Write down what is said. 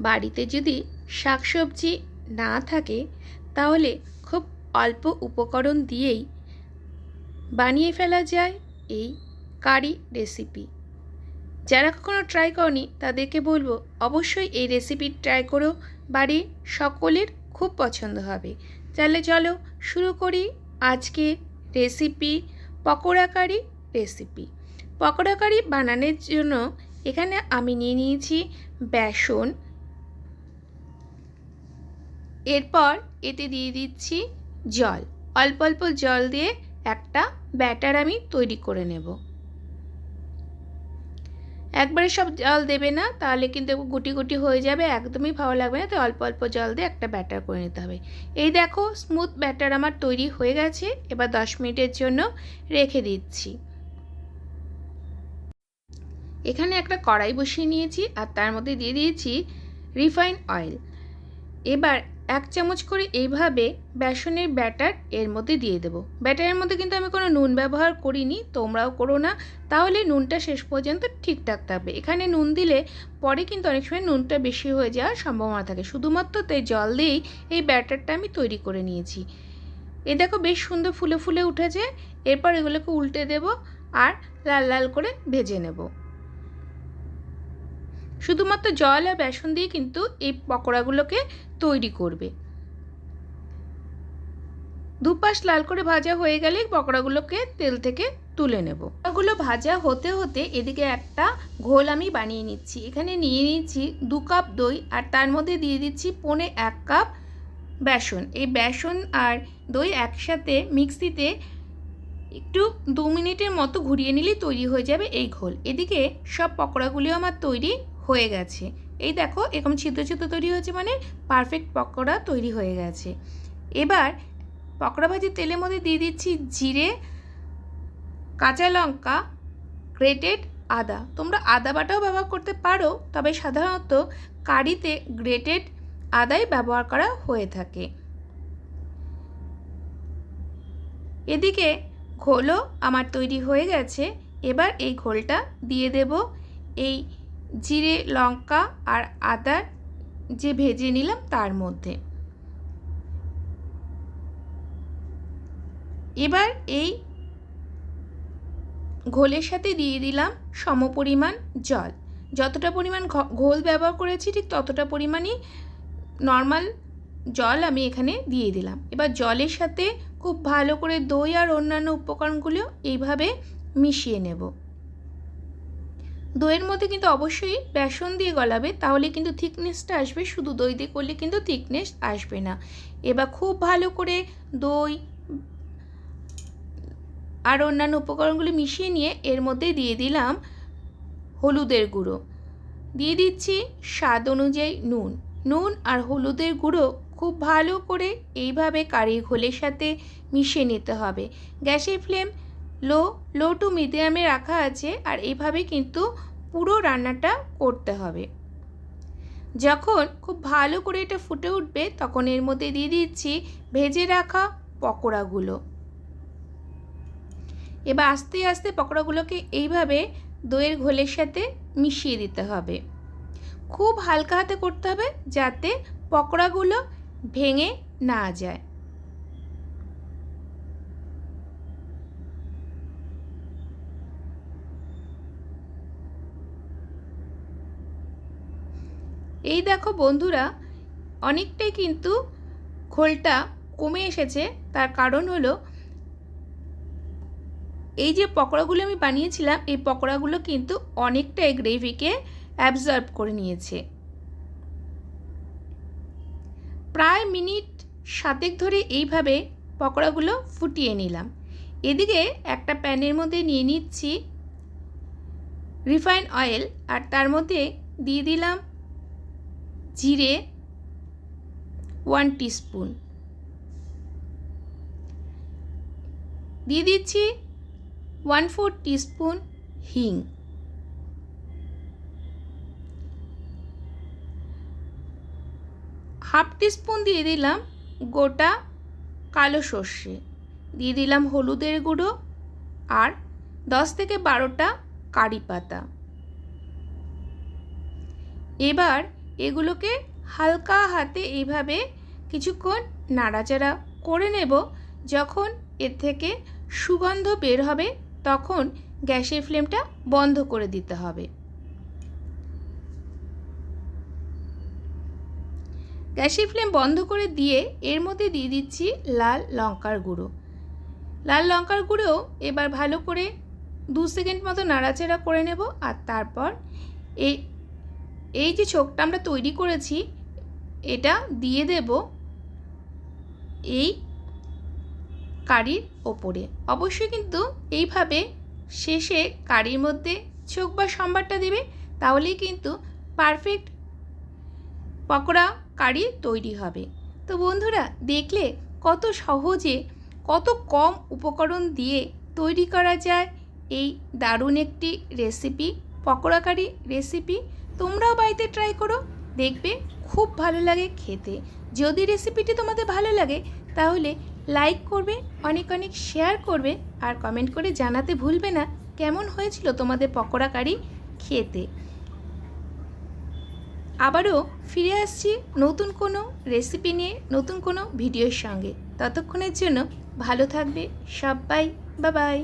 বাড়িতে যদি শাকসবজি না থাকে, তাহলে খুব অল্প উপকরণ দিয়েই বানিয়ে ফেলা যায় এই কারি রেসিপি। যারা কখনো ট্রাই করনি, তাদেরকে বলব অবশ্যই এই রেসিপি ট্রাই করো। বাড়ির সকলের খুব পছন্দ হবে। তাহলে চলো শুরু করি আজকে recipe pakora curry recipe. Pakora curry বানানোর জন্য এখানে আমি নিয়ে নিয়েছি বেসন এরপর এতে দিয়ে দিচ্ছি জল। অল্প অল্প জল দিয়ে একটা ব্যাটার আমি তৈরি করে নেব। একবারে সব জল দেবে না, তাহলে কিন্তু গুটি গুটি হয়ে যাবে, একদমই ভালো লাগবে না, তাই অল্প অল্প জল দিয়ে একটা ব্যাটার করে নিতে হবে। এই দেখো স্মুথ ব্যাটার আমার তৈরি হয়ে গেছে, এবার দশ মিনিটের জন্য রেখে দিচ্ছি। এখানে একটা কড়াই বসিয়ে নিয়েছি, আর তার মধ্যে দিয়ে দিয়েছি রিফাইন অয়েল। এবার এক চামচ করে এইভাবে বেসনের ব্যাটার এর মধ্যে দিয়ে দেবো। ব্যাটারের মধ্যে কিন্তু আমি কোনো নুন ব্যবহার করিনি, তোমরাও করো না। তাহলে নুনটা শেষ পর্যন্ত ঠিকঠাক থাকবে এখানে নুন দিলে পরে কিন্তু অনেক সময় নুনটা বেশি হয়ে যাওয়ার সম্ভাবনা থাকে। শুধুমাত্র তাই জল দিয়েই এই ব্যাটারটা আমি তৈরি করে নিয়েছি। এ দেখো বেশ সুন্দর ফুলে ফুলে উঠেছে। এরপর এগুলোকে উল্টে দেব আর লাল লাল করে ভেজে নেব। শুধুমাত্র জল আর বেসন দিয়ে কিন্তু এই পকোড়াগুলোকে তৈরি করবে। দুপাশ লাল করে ভাজা হয়ে গেলে পকোড়াগুলোকে তেল থেকে তুলে নেব। পকোড়াগুলো ভাজা হতে হতে এদিকে একটা ঘোল আমি বানিয়ে নিচ্ছি। এখানে নিয়ে নিচ্ছি দু কাপ দই আর তার মধ্যে দিয়ে দিচ্ছি পনে এক কাপ বেসন। এই বেসন আর দই একসাথে মিক্সিতে একটু দু মিনিটের মতো ঘুরিয়ে নিলেই তৈরি হয়ে যাবে এই ঘোল। এদিকে সব পকোড়াগুলিও আমার তৈরি হয়ে গেছে। এই দেখো, এরকম ছিদ্র ছিদ্র তৈরি হয়েছে মানে পারফেক্ট পকোড়া তৈরি হয়ে গেছে। এবার পকোড়া ভাজির তেলের মধ্যে দিয়ে দিচ্ছি জিরে, কাঁচা লঙ্কা গ্রেটেড আদা। তোমরা আদা বাটাও ব্যবহার করতে পারো, তবে সাধারণত কারিতে গ্রেটেড আদাই ব্যবহার করা হয়ে থাকে। এদিকে ঘোলও আমার তৈরি হয়ে গেছে। এবার এই ঘোলটা দিয়ে দেব। এই জিরে লঙ্কা আর আদার যে ভেজে নিলাম তার মধ্যে। এবার এই ঘোলের সাথে দিয়ে দিলাম সমপরিমাণ জল। যতটা পরিমাণ ঘোল ব্যবহার করেছি ঠিক ততটা পরিমাণই নর্মাল জল আমি এখানে দিয়ে দিলাম। এবার জলের সাথে খুব ভালো করে দই আর অন্যান্য উপকরণগুলো এইভাবে মিশিয়ে নেব। দইয়ের মধ্যে কিন্তু অবশ্যই বেসন দিয়ে গলাবে, তাহলে কিন্তু থিকনেসটা আসবে। শুধু দই দিয়ে করলে কিন্তু থিকনেস আসবে না। এবার খুব ভালো করে দই আর অন্যান্য উপকরণগুলো মিশিয়ে নিয়ে এর মধ্যে দিয়ে দিলাম হলুদের গুঁড়ো। দিয়ে দিচ্ছি স্বাদ অনুযায়ী নুন। নুন আর হলুদের গুঁড়ো খুব ভালো করে এইভাবে কারি ঘোলের সাথে মিশিয়ে নিতে হবে। গ্যাসের ফ্লেম লো লো টু মিডিয়ামে রাখা আছে আর এইভাবে কিন্তু পুরো রান্নাটা করতে হবে। যখন খুব ভালো করে এটা ফুটে উঠবে, তখন এর মধ্যে দিয়ে দিচ্ছি ভেজে রাখা পকোড়াগুলো। এবার আস্তে আস্তে পকোড়াগুলোকে এইভাবে দইয়ের ঘোলের সাথে মিশিয়ে দিতে হবে। খুব হালকা হাতে করতে হবে যাতে পকোড়াগুলো ভেঙে না যায়। এই দেখো বন্ধুরা, অনেকটাই কিন্তু খোলটা কমে এসেছে। তার কারণ হলো, এই যে পকোড়াগুলো আমি বানিয়েছিলাম, এই পকোড়াগুলো কিন্তু অনেকটাই গ্রেভিকে অ্যাবজর্ব করে নিয়েছে। প্রায় মিনিট সাতেক ধরে এইভাবে পকোড়াগুলো ফুটিয়ে নিলাম। এদিকে একটা প্যানের মধ্যে নিয়ে নিচ্ছি রিফাইন অয়েল, আর তার মধ্যে দিয়ে দিলাম জিরে ওয়ান টিস্পুন দিয়ে দিচ্ছি ওয়ান ফোর টিস্পুন হিং। হাফ টিস্পুন দিয়ে দিলাম গোটা কালো সর্ষে। দিয়ে দিলাম হলুদের গুঁড়ো আর দশ থেকে বারোটা কারি পাতা। এবার এগুলোকে হালকা হাতে এইভাবে কিছুক্ষণ নাড়াচাড়া করে নেব। যখন এর থেকে সুগন্ধ বের হবে, তখন গ্যাসের ফ্লেমটা বন্ধ করে দিতে হবে। গ্যাসের ফ্লেম বন্ধ করে দিয়ে এর মধ্যে দিয়ে দিচ্ছি লাল লঙ্কার গুঁড়ো। লাল লঙ্কার গুঁড়ো এবার ভালো করে দু সেকেন্ড মতো নাড়াচাড়া করে নেব আর তারপর এই এই যে ছোকটা আমরা তৈরি করেছি, এটা দিয়ে দেব এই কারির ওপরে। অবশ্যই কিন্তু এইভাবে শেষে কারির মধ্যে ছোক বা সম্বারটা দেবে, তাহলেই কিন্তু পারফেক্ট পকোড়া কারি তৈরি হবে। তো বন্ধুরা, দেখলে কত সহজে, কত কম উপকরণ দিয়ে তৈরি করা যায় এই দারুণ একটি রেসিপি পকোড়া কারি রেসিপি তোমরাও বাড়িতে ট্রাই করো। দেখবে খুব ভালো লাগে খেতে। যদি রেসিপিটি তোমাদের ভালো লাগে, তাহলে লাইক করবে, অনেক অনেক শেয়ার করবে, আর কমেন্ট করে জানাতে ভুলবে না কেমন হয়েছিল তোমাদের পকোড়া কারি খেতে। আবারও ফিরে আসছি নতুন কোনো রেসিপি নিয়ে, নতুন কোনো ভিডিওর সঙ্গে। ততক্ষণের জন্য ভালো থাকবে সবাই বাবাই